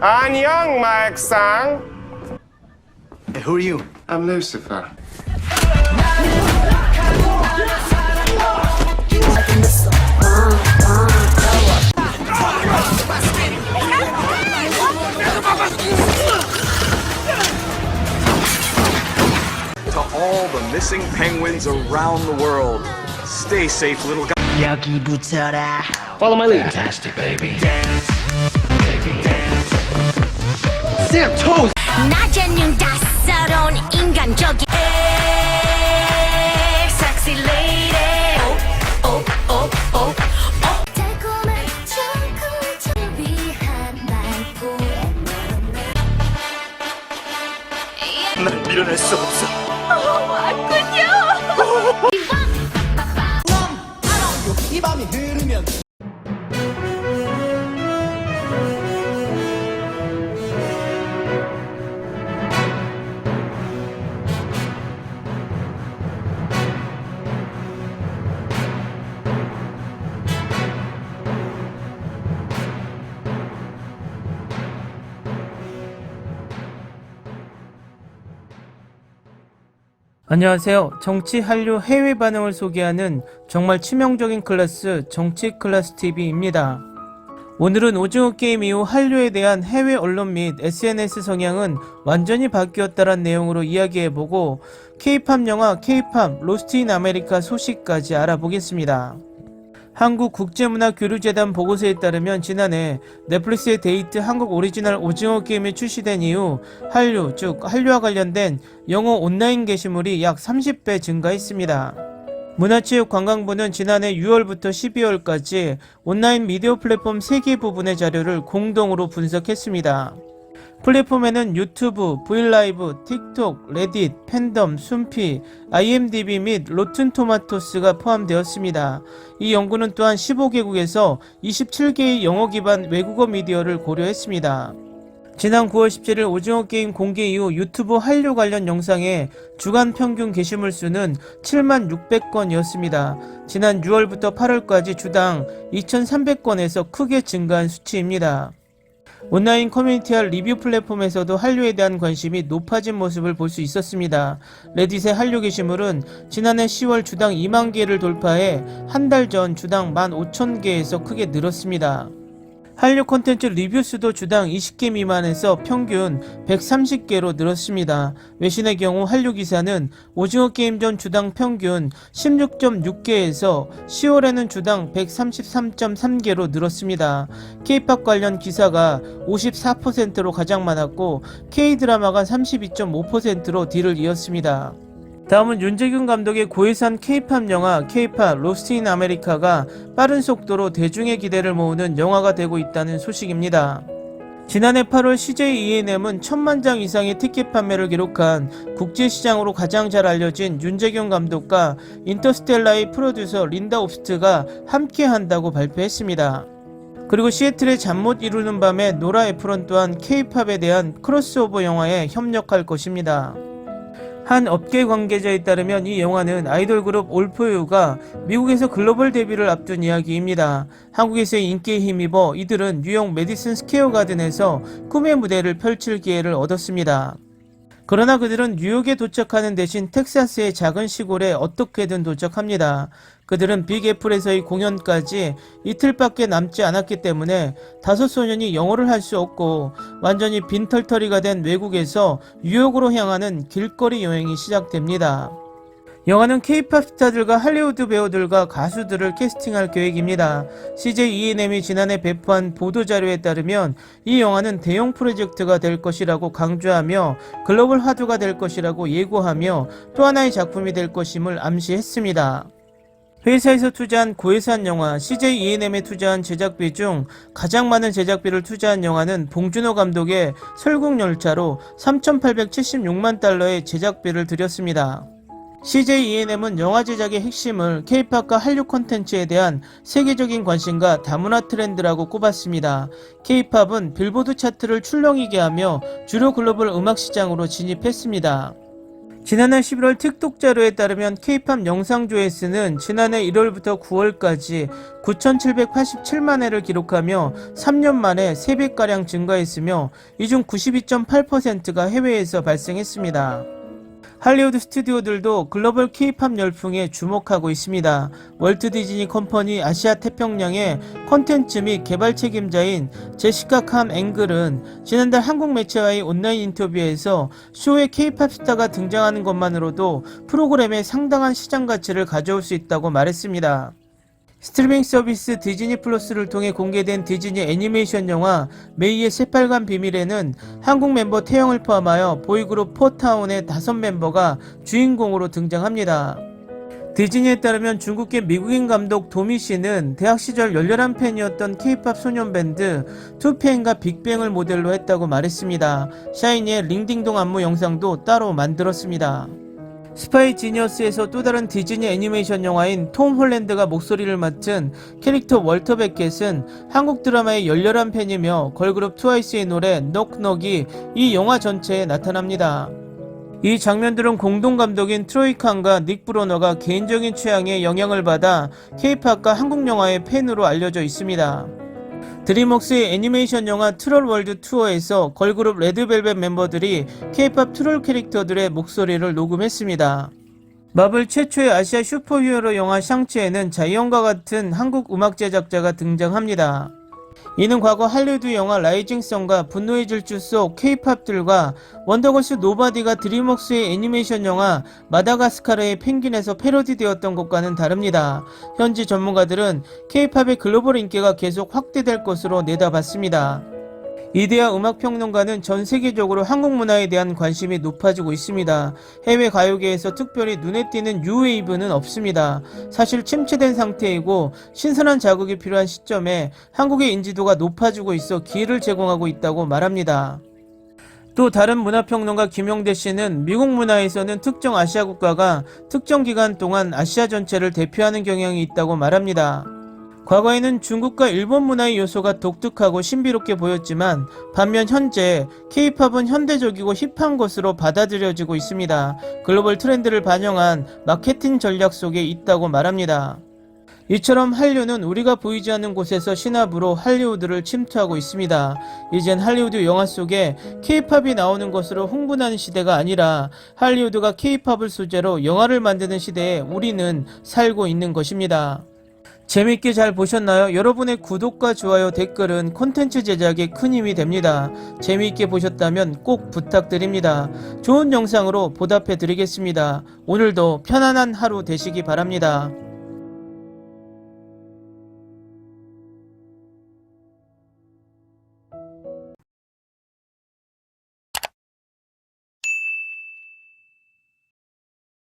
Anyang, my Sang. Hey, who are you? I'm Lucifer. To all the missing penguins around the world, stay safe, little guy. Yaki Butsara. Follow my lead. Fantastic, baby. Dance. My lead. 낮에는 따사로운 인간적인 Sexy lady oh, oh, oh, oh, oh. 달콤한 초콜릿을 위한 밀어낼 수 없어. 안녕하세요. 정치 한류 해외 반응을 소개하는 정말 치명적인 클래스 정치 클래스 TV입니다. 오늘은 오징어 게임 이후 한류에 대한 해외 언론 및 SNS 성향은 완전히 바뀌었다는 내용으로 이야기해보고 K-팝 영화 K-팝 로스트 인 아메리카 소식까지 알아보겠습니다. 한국국제문화교류재단 보고서에 따르면 지난해 넷플릭스의 데이트 한국 오리지널 오징어 게임이 출시된 이후 한류, 즉 한류와 관련된 영어 온라인 게시물이 약 30배 증가했습니다. 문화체육관광부는 지난해 6월부터 12월까지 온라인 미디어 플랫폼 3개 부분의 자료를 공동으로 분석했습니다. 플랫폼에는 유튜브, 브이라이브, 틱톡, 레딧, 팬덤, 순피, IMDb 및 로튼토마토스가 포함되었습니다. 이 연구는 또한 15개국에서 27개의 영어 기반 외국어 미디어를 고려했습니다. 지난 9월 17일 오징어 게임 공개 이후 유튜브 한류 관련 영상의 주간 평균 게시물 수는 7만 600건이었습니다. 지난 6월부터 8월까지 주당 2,300건에서 크게 증가한 수치입니다. 온라인 커뮤니티와 리뷰 플랫폼에서도 한류에 대한 관심이 높아진 모습을 볼 수 있었습니다. 레딧의 한류 게시물은 지난해 10월 주당 2만 개를 돌파해 한 달 전 주당 15,000개에서 크게 늘었습니다. 한류 콘텐츠 리뷰 수도 주당 20개 미만에서 평균 130개로 늘었습니다. 외신의 경우 한류 기사는 오징어 게임 전 주당 평균 16.6개에서 10월에는 주당 133.3개로 늘었습니다. K-팝 관련 기사가 54%로 가장 많았고 K-드라마가 32.5%로 뒤를 이었습니다. 다음은 윤재균 감독의 고해산 K-팝 영화 K-팝 로스트 인 아메리카가 빠른 속도로 대중의 기대를 모으는 영화가 되고 있다는 소식입니다. 지난해 8월 CJ E&M은 천만 장 이상의 티켓 판매를 기록한 국제시장으로 가장 잘 알려진 윤재균 감독과 인터스텔라의 프로듀서 린다 옵스트가 함께 한다고 발표했습니다. 그리고 시애틀의 잠 못 이루는 밤에 노라 에프론 또한 K-팝에 대한 크로스오버 영화에 협력할 것입니다. 한 업계 관계자에 따르면 이 영화는 아이돌 그룹 올포유가 미국에서 글로벌 데뷔를 앞둔 이야기입니다. 한국에서의 인기에 힘입어 이들은 뉴욕 메디슨 스퀘어 가든에서 꿈의 무대를 펼칠 기회를 얻었습니다. 그러나 그들은 뉴욕에 도착하는 대신 텍사스의 작은 시골에 어떻게든 도착합니다. 그들은 빅 애플에서의 공연까지 이틀밖에 남지 않았기 때문에 다섯 소년이 영어를 할 수 없고 완전히 빈털터리가 된 외국에서 뉴욕으로 향하는 길거리 여행이 시작됩니다. 영화는 K-팝 스타들과 할리우드 배우들과 가수들을 캐스팅할 계획입니다. CJ E&M이 지난해 배포한 보도자료에 따르면 이 영화는 대형 프로젝트가 될 것이라고 강조하며 글로벌 화두가 될 것이라고 예고하며 또 하나의 작품이 될 것임을 암시했습니다. 회사에서 투자한 고해산 영화 CJ E&M에 투자한 제작비 중 가장 많은 제작비를 투자한 영화는 봉준호 감독의 설국열차로 3,876만 달러의 제작비를 들였습니다. CJ E&M은 영화 제작의 핵심을 K-팝과 한류 콘텐츠에 대한 세계적인 관심과 다문화 트렌드라고 꼽았습니다. K-팝은 빌보드 차트를 출렁이게 하며 주요 글로벌 음악 시장으로 진입했습니다. 지난해 11월 틱톡 자료에 따르면 K-팝 영상 조회수는 지난해 1월부터 9월까지 9,787만 회를 기록하며 3년 만에 3배가량 증가했으며 이 중 92.8%가 해외에서 발생했습니다. 할리우드 스튜디오들도 글로벌 K-팝 열풍에 주목하고 있습니다. 월트 디즈니 컴퍼니 아시아 태평양의 콘텐츠 및 개발 책임자인 제시카 캄 앵글은 지난달 한국 매체와의 온라인 인터뷰에서 쇼에 K-팝 스타가 등장하는 것만으로도 프로그램에 상당한 시장 가치를 가져올 수 있다고 말했습니다. 스트리밍 서비스 디즈니 플러스를 통해 공개된 디즈니 애니메이션 영화 메이의 새빨간 비밀에는 한국 멤버 태영을 포함하여 보이그룹 포타운의 다섯 멤버가 주인공으로 등장합니다. 디즈니에 따르면 중국계 미국인 감독 도미 씨는 대학 시절 열렬한 팬이었던 케이팝 소년 밴드 투페인과 빅뱅을 모델로 했다고 말했습니다. 샤이니의 링딩동 안무 영상도 따로 만들었습니다. 스파이 지니어스에서 또 다른 디즈니 애니메이션 영화인 톰 홀랜드가 목소리를 맡은 캐릭터 월터 베켓은 한국 드라마의 열렬한 팬이며 걸그룹 트와이스의 노래 넉넉이 이 영화 전체에 나타납니다. 이 장면들은 공동 감독인 트로이 칸과 닉 브로너가 개인적인 취향에 영향을 받아 케이팝과 한국 영화의 팬으로 알려져 있습니다. 드림웍스의 애니메이션 영화 트롤 월드 투어에서 걸그룹 레드벨벳 멤버들이 케이팝 트롤 캐릭터들의 목소리를 녹음했습니다. 마블 최초의 아시아 슈퍼히어로 영화 샹치에는 자이언과 같은 한국 음악 제작자가 등장합니다. 이는 과거 할리우드 영화 라이징 선과 분노의 질주 속 케이팝들과 원더걸스 노바디가 드림웍스의 애니메이션 영화 마다가스카르의 펭귄에서 패러디되었던 것과는 다릅니다. 현지 전문가들은 케이팝의 글로벌 인기가 계속 확대될 것으로 내다봤습니다. 이데아 음악평론가는 전 세계적으로 한국 문화에 대한 관심이 높아지고 있습니다. 해외 가요계에서 특별히 눈에 띄는 뉴웨이브는 없습니다. 사실 침체된 상태이고 신선한 자극이 필요한 시점에 한국의 인지도가 높아지고 있어 기회를 제공하고 있다고 말합니다. 또 다른 문화평론가 김용대 씨는 미국 문화에서는 특정 아시아 국가가 특정 기간 동안 아시아 전체를 대표하는 경향이 있다고 말합니다. 과거에는 중국과 일본 문화의 요소가 독특하고 신비롭게 보였지만 반면 현재 K-팝은 현대적이고 힙한 것으로 받아들여지고 있습니다. 글로벌 트렌드를 반영한 마케팅 전략 속에 있다고 말합니다. 이처럼 한류는 우리가 보이지 않는 곳에서 신압으로 할리우드를 침투하고 있습니다. 이젠 할리우드 영화 속에 K-팝이 나오는 것으로 흥분하는 시대가 아니라 할리우드가 K-팝을 소재로 영화를 만드는 시대에 우리는 살고 있는 것입니다. 재밌게 잘 보셨나요? 여러분의 구독과 좋아요, 댓글은 콘텐츠 제작에 큰 힘이 됩니다. 재미있게 보셨다면 꼭 부탁드립니다. 좋은 영상으로 보답해 드리겠습니다. 오늘도 편안한 하루 되시기 바랍니다.